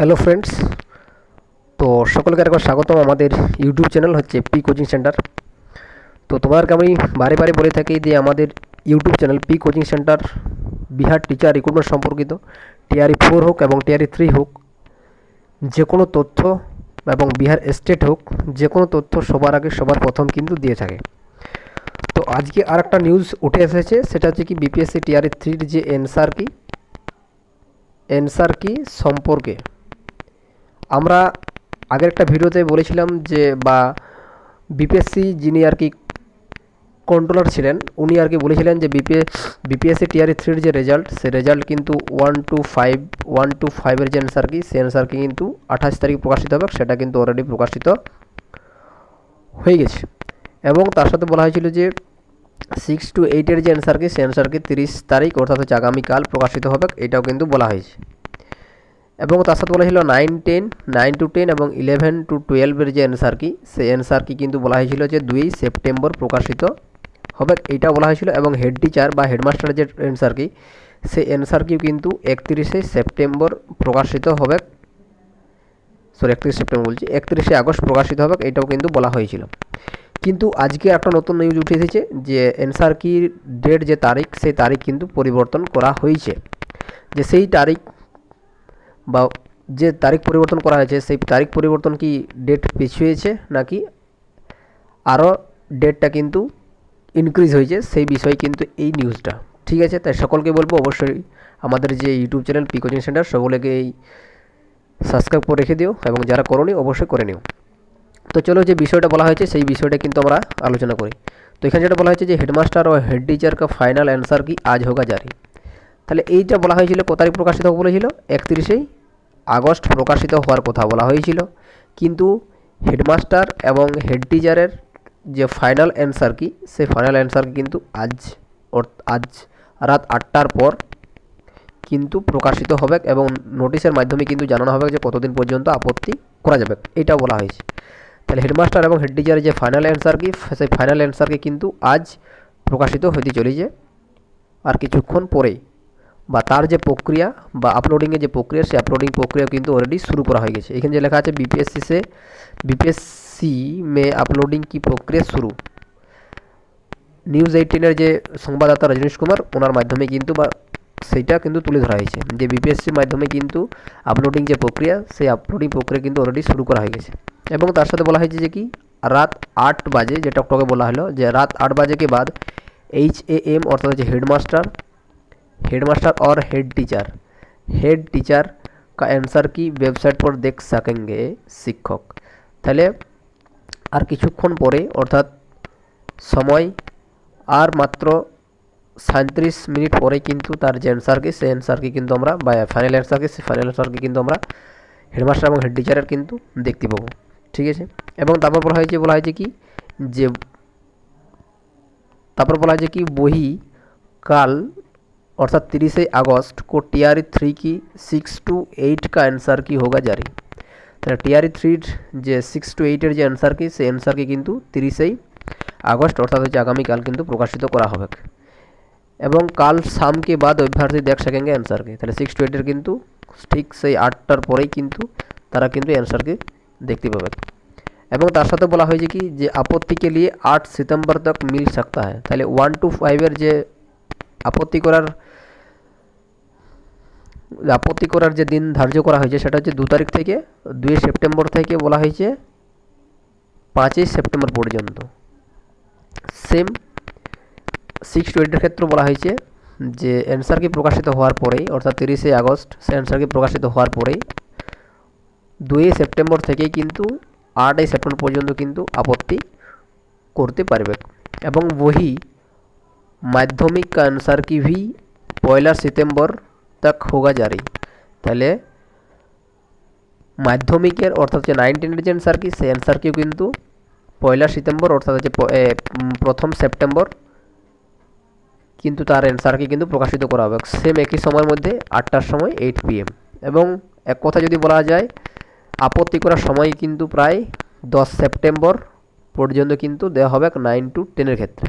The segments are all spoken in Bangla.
হ্যালো ফ্রেন্ডস, তো সকলকে একবার স্বাগতম। আমাদের ইউটিউব চ্যানেল হচ্ছে পি কোচিং সেন্টার তো তোমাদেরকে আমি বারে বারে বলে থাকি যে আমাদের YouTube channel P coaching centre Bihar teacher recruitment সম্পর্কিত। টিআরই ফোর হোক এবং টিআরই থ্রি হোক, যে কোনো তথ্য এবং বিহার স্টেট হোক, যে কোনো তথ্য সবার আগে সবার প্রথম কিন্তু দিয়ে থাকে। তো আজকে আর একটা নিউজ উঠে এসেছে, সেটা হচ্ছে কি বিপিএসসি টিআরই থ্রির যে অ্যান্সার কি অ্যান্সার কি সম্পর্কে। আমরা আগের একটা ভিডিওতে বলেছিলাম যে, বা বিপিএসসি যিনি আর কি কন্ট্রোলার ছিলেন, উনি আর কি বলেছিলেন যে বিপিএ বিপিএসসি টিআরই থ্রির যে রেজাল্ট সে রেজাল্ট কিন্তু one two five one two ফাইভের যে অ্যান্সার কি সে অ্যান্সার কি কিন্তু আঠাশ তারিখ প্রকাশিত হবে, সেটা কিন্তু অলরেডি প্রকাশিত হয়ে গেছে। এবং তার সাথে বলা হয়েছিল যে সিক্স টু এইটের যে অ্যান্সার কি সে অ্যান্সার কি তিরিশ তারিখ, অর্থাৎ হচ্ছে আগামীকাল প্রকাশিত হবে, এটাও কিন্তু বলা হয়েছে। এবং তার সাথে বলা হয়েছিল nine ten nine to ten এবং ইলেভেন টু টুয়েলভের যে অ্যান্সার কি, সেই অ্যান্সার কি কিন্তু বলা হয়েছিল যে দুই সেপ্টেম্বর প্রকাশিত হবে। এইটা বলা হয়েছিল এবং হেড টিচার বা হেডমাস্টারের যে অ্যান্সার কি, সেই অ্যান্সার কিও কিন্তু একত্রিশে সেপ্টেম্বর প্রকাশিত হবে। সরি একত্রিশ সেপ্টেম্বর বলছি, একত্রিশে আগস্ট প্রকাশিত হবে এটাও কিন্তু বলা হয়েছিল। কিন্তু আজকে একটা নতুন নিউজ উঠে এসেছে যে অ্যান্সার কির ডেট যে তারিখ, সেই তারিখ কিন্তু পরিবর্তন করা হয়েছে। যে সেই তারিখ বা যে তারিখ পরিবর্তন করা হয়েছে, সেই তারিখ পরিবর্তন কি ডেট পিছিয়েছে নাকি আরও ডেটটা কিন্তু ইনক্রিজ হয়েছে, সেই বিষয়ে কিন্তু এই নিউজটা ঠিক আছে? তাই সকলকে বলব অবশ্যই আমাদের যে YouTube channel P coaching centre সকলকে এই সাবস্ক্রাইব করে রেখে দিও এবং যারা করনি অবশ্যই করে নিও। তো চলো যে বিষয়টা বলা হয়েছে, সেই বিষয়টা কিন্তু আমরা আলোচনা করি। তো এখানে যেটা বলা হয়েছে যে হেডমাস্টার ও হেড টিচার কা ফাইনাল অ্যান্সার কি আজ হোগা জারি তাহলে এইটা বলা হয়েছিল কত প্রকাশিত বলেছিল একত্রিশেই আগস্ট প্রকাশিত হওয়ার কথা বলা হয়েছিল। কিন্তু হেডমাস্টার এবং হেড টিচারের যে ফাইনাল অ্যান্সার কি সেই ফাইনাল অ্যান্সার কিন্তু আজ আজ রাত আটটার পর কিন্তু প্রকাশিত হবে এবং নোটিশের মাধ্যমে কিন্তু জানানো হবে যে কতদিন পর্যন্ত আপত্তি করা যাবে। এটা বলা হয়েছে। তাহলে হেডমাস্টার এবং হেড টিচারের যে ফাইনাল অ্যান্সার কি, সেই ফাইনাল অ্যান্সারকে কিন্তু আজ প্রকাশিত হতে চলেছে। আর কিছুক্ষণ পরেই বা তার যে প্রক্রিয়া বা আপলোডিংয়ের যে প্রক্রিয়া, সেই আপলোডিং প্রক্রিয়া কিন্তু অলরেডি শুরু করা হয়ে গেছে। এখানে যে লেখা আছে বিপিএসসি সে বিপিএসসি মে আপলোডিং কি প্রক্রিয়া শুরু? নিউজ এইটিনের যে সংবাদদাতা রজনীশ কুমার, ওনার মাধ্যমে কিন্তু বা সেইটা কিন্তু তুলে ধরা হয়েছে। যে বিপিএসসির মাধ্যমে কিন্তু আপলোডিং যে প্রক্রিয়া, সেই আপলোডিং প্রক্রিয়া কিন্তু অলরেডি শুরু করা হয়ে গেছে। এবং তার সাথে বলা হয়েছে যে কি, রাত আট বাজে যে টকটকে বলা হলো, যে রাত আট বাজে কে বাদ এইচ এ এম অর্থাৎ হচ্ছে হেডমাস্টার हेडमास्टर और हेड टीचर हेड टीचर का आंसर की वेबसाइट पर देख सकेंगे শিক্ষক তাহলে আর কিছুক্ষণ পরে অর্থাৎ সময় আর মাত্র সাঁত্রিশ মিনিট পরে কিন্তু তার যে অ্যান্সারকে সেই অ্যান্সারকে কিন্তু আমরা বা ফাইনাল অ্যান্সারকে সেই ফাইনাল অ্যান্সারকে কিন্তু আমরা হেডমাস্টার এবং হেড টিচারের কিন্তু দেখতে পাবো ঠিক আছে এবং তারপর বলা হয়েছে বলা হয়েছে কি যে তারপর বলা হয়েছে কি বহি কাল अर्थात तीस अगस्त को टी आर थ्री की सिक्स टू एट का आंसर की होगा जारी তাহলে টিআরই থ্রির যে সিক্স টু এইটের যে অ্যান্সার কি, সেই অ্যান্সারকে কিন্তু তিরিশেই আগস্ট, অর্থাৎ হচ্ছে আগামীকাল কিন্তু প্রকাশিত করা হবে। এবং কাল সামকে বাদ অভ্যার্থী দেখ সাকেঙ্গে অ্যান্সারকে তাহলে সিক্স টু এইটের কিন্তু ঠিক সেই আটটার পরেই কিন্তু তারা কিন্তু অ্যান্সারকে দেখতে পাবে। এবং তার সাথে বলা হয়েছে কি, যে আপত্তিকে নিয়ে আট সিতম্বর তক মিল সকতা হয় তাহলে ওয়ান টু ফাইভের যে আপত্তি করার আপত্তি করার যে দিন ধার্য করা হয়েছে সেটা হচ্ছে দু তারিখ থেকে, দুই সেপ্টেম্বর থেকে বলা হয়েছে, পাঁচই সেপ্টেম্বর পর্যন্ত। সেম সিক্স টু ক্ষেত্রে বলা হয়েছে যে অ্যান্সার কি প্রকাশিত হওয়ার পরেই, অর্থাৎ তিরিশে আগস্ট, সে অ্যান্সার কি প্রকাশিত হওয়ার পরেই, দুই সেপ্টেম্বর থেকেই কিন্তু আটই সেপ্টেম্বর পর্যন্ত কিন্তু আপত্তি করতে পারবে। এবং বহি মাধ্যমিক का आंसर की भी পয়লা সিতম্বর তক হোগা জারি তাহলে মাধ্যমিকের অর্থাৎ হচ্ছে নাইন টেনের যে অ্যান্সার কি সেই অ্যান্সার কিও কিন্তু পয়লা সেপ্টেম্বর অর্থাৎ হচ্ছে প্রথম সেপ্টেম্বর কিন্তু তার অ্যান্সারকে কিন্তু প্রকাশিত করা হবে সেম একই সময়ের মধ্যে আটটার সময় এইট পিএম এবং এক কথা যদি বলা যায় আপত্তি করার সময় কিন্তু প্রায় দশ সেপ্টেম্বর পর্যন্ত কিন্তু দেওয়া হবে নাইন টু টেনের ক্ষেত্রে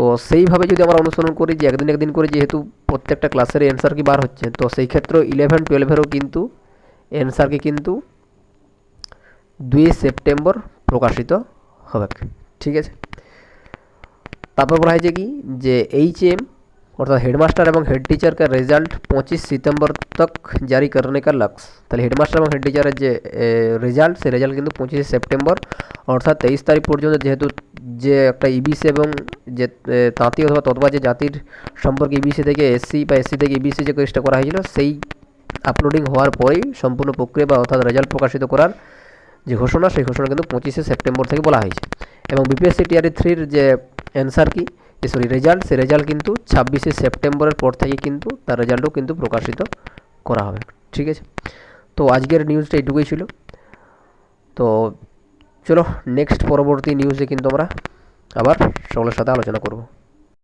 তো সেইভাবে যদি আমরা অনুসরণ করি যে একদিন একদিন করে যেহেতু প্রত্যেকটা ক্লাসের অ্যান্সার কি বার হচ্ছে, তো সেই ক্ষেত্রে ইলেভেন টুয়েলভেরও কিন্তু অ্যান্সারকে কিন্তু দুই সেপ্টেম্বর প্রকাশিত হবে। ঠিক আছে? তারপর বলা হয়েছে কি? যে এইচ एम অর্থাৎ হেডমাস্টার এবং হেড টিচার का रिजल्ट পঁচিশ সিতম্বর তক জারি करने का लक्ष्य তাহলে হেডমাস্টার এবং হেড টিচারের যে রেজাল্ট সেই রেজাল্ট কিন্তু পঁচিশে সেপ্টেম্বর অর্থাৎ তেইশ তারিখ পর্যন্ত যেহেতু যে একটা ইবিসি এবং যে এ, তাঁতি অথবা তৎবা যে জাতির সম্পর্কে ইবিসি থেকে এসসি বা এসসি থেকে ইবিসি যে কেসটা করা হয়েছিল সেই আপলোডিং হওয়ার পরেই সম্পূর্ণ প্রক্রিয়া বা অর্থাৎ রেজাল্ট প্রকাশিত করার যে ঘোষণা সেই ঘোষণা কিন্তু পঁচিশে সেপ্টেম্বর থেকে বলা হয়েছে এবং বিপিএসসি টিআরই থ্রির যে অ্যান্সার কি সরি রেজাল্ট সে রেজাল্ট কিন্তু ছাব্বিশে সেপ্টেম্বরের পর থেকে কিন্তু তার রেজাল্টও কিন্তু প্রকাশিত করা হবে, ঠিক আছে? তো আজকের নিউজটা এটুকুই ছিল। তো চলো নেক্সট পরবর্তী নিউজে কিন্তু আমরা আবার সকলের সাথে আলোচনা করব।